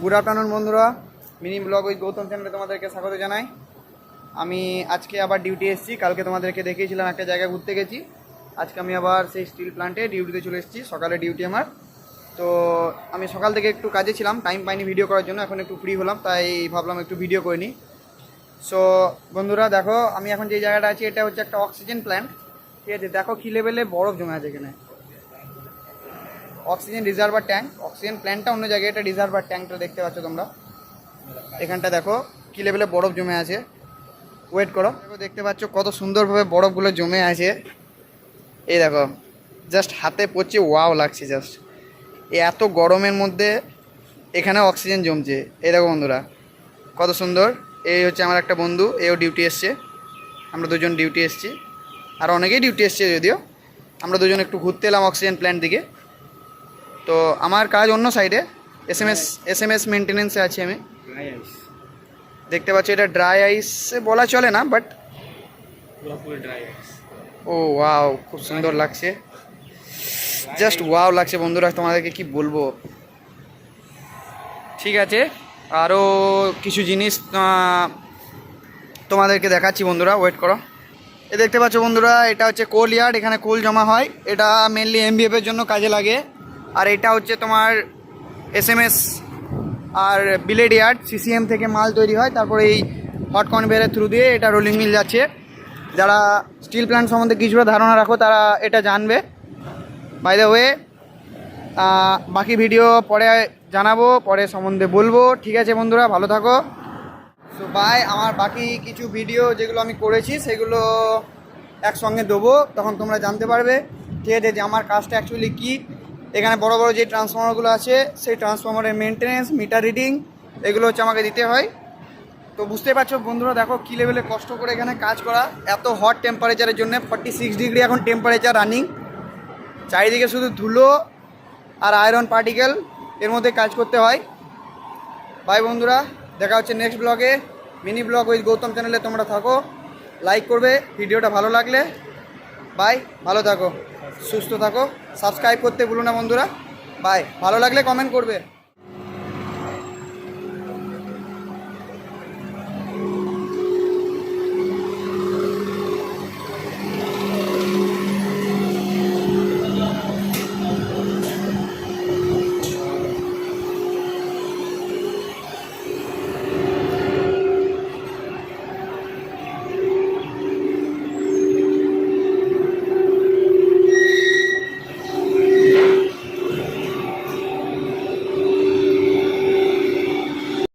Good afternoon বন্ধুরা। Mini blog ওই গৌতম চ্যানেলে তোমাদেরকে স্বাগত জানাই। আমি আজকে আবার ডিউটি এসেছি, কালকে তোমাদেরকে দেখিয়েছিলাম একটা জায়গায় ঘুরতে গেছি। আজকে আমি আবার সেই স্টিল প্ল্যান্টে ডিউটিতে চলে এসেছি, সকালে ডিউটি আমার। তো আমি সকাল থেকে একটু কাজে ছিলাম টাইম পাইনি ভিডিও করার জন্য, এখন একটু ফ্রি হলাম, তাই ভাবলাম একটু ভিডিও করে নিই। সো বন্ধুরা দেখো, আমি এখন যে জায়গাটা আছি, এটা হচ্ছে একটা অক্সিজেন প্ল্যান্ট ঠিক আছে, দেখো কী লেভেলে বরফ জমে আছে এখানে। অক্সিজেন রিজার্ভার ট্যাঙ্ক, অক্সিজেন প্ল্যান্টটা অন্য জায়গায়, এটা রিজার্ভার ট্যাঙ্কটা দেখতে পাচ্ছ তোমরা। এখানটা দেখো, কী লেভেলে বরফ জমে আছে। ওয়েট করো। দেখো, দেখতে পাচ্ছ কত সুন্দরভাবে বরফগুলো জমে আছে। এই দেখো জাস্ট হাতে পড়ছে ওয়াও লাগছে জাস্ট এত গরমের মধ্যে এখানে অক্সিজেন জমছে। এই দেখো বন্ধুরা, কত সুন্দর। এই হচ্ছে আমার একটা বন্ধু, এও ডিউটি এসছে। আমরা দুজন ডিউটি এসছি। আর অনেকেই ডিউটি এসছে যদিও। আমরা দুজন একটু ঘুরতে এলাম অক্সিজেন প্ল্যান্ট দিকে। তো আমার কাজ অন্য সাইডে S M S S M S মেনটেনেন্সে আছি আমি। দেখতে পাচ্ছি, এটা ড্রাই আইসে বলা চলে না বাট ও ওয়াও খুব সুন্দর লাগছে। জাস্ট ওয়াও লাগছে, বন্ধুরা, তোমাদেরকে কি বলব? ঠিক আছে আরও কিছু জিনিস তোমাদেরকে দেখাচ্ছি, বন্ধুরা ওয়েট করো। এ দেখতে পাচ্ছ, বন্ধুরা, এটা হচ্ছে কোল ইয়ার্ড এখানে কোল জমা হয়। এটা মেনলি এমবিএফের জন্য কাজে লাগে। আর এটা হচ্ছে তোমার এসএমএস আর বিলেড ইয়ার্ড সিসিএম থেকে মাল তৈরি হয়। তারপরে এই হট কনভেয়ারের থ্রু দিয়ে এটা রোলিং মিল যাচ্ছে। যারা স্টিল প্ল্যান্ট সম্বন্ধে কিছুটা ধারণা রাখো, তারা এটা জানবে। বাই দ্য ওয়ে বাকি ভিডিও পরে জানাব, পরে সম্বন্ধে বলব। ঠিক আছে বন্ধুরা, ভালো থাকো। সো বাই আমার বাকি কিছু ভিডিও যেগুলো আমি করেছি, সেগুলো একসঙ্গে দেবো। তখন তোমরা জানতে পারবে। ঠিক আছে যে আমার কাজটা অ্যাকচুয়ালি কী এখানে বড় বড় যে ট্রান্সফর্মারগুলো আছে, সেই ট্রান্সফর্মারের মেনটেনেন্স মিটার রিডিং এগুলো হচ্ছে আমাকে দিতে হয়। তো বুঝতে পারছ বন্ধুরা, দেখো কী লেভেলে কষ্ট করে এখানে কাজ করা। এত হট টেম্পারেচারের জন্য ফর্টি সিক্স ডিগ্রি এখন টেম্পারেচার রানিং চারিদিকে শুধু ধুলো আর আয়রন পার্টিকেল এর মধ্যে কাজ করতে হয়। বাই বন্ধুরা, দেখা হচ্ছে নেক্সট ব্লগে মিনি ব্লগ উইথ গৌতম চ্যানেলে তোমরা থাকো। লাইক করবে ভিডিওটা ভালো লাগলে। বাই ভালো থাকো। সুস্থ থাকো সাবস্ক্রাইব করতে ভুলো না বন্ধুরা। বাই ভালো লাগলে কমেন্ট করবে।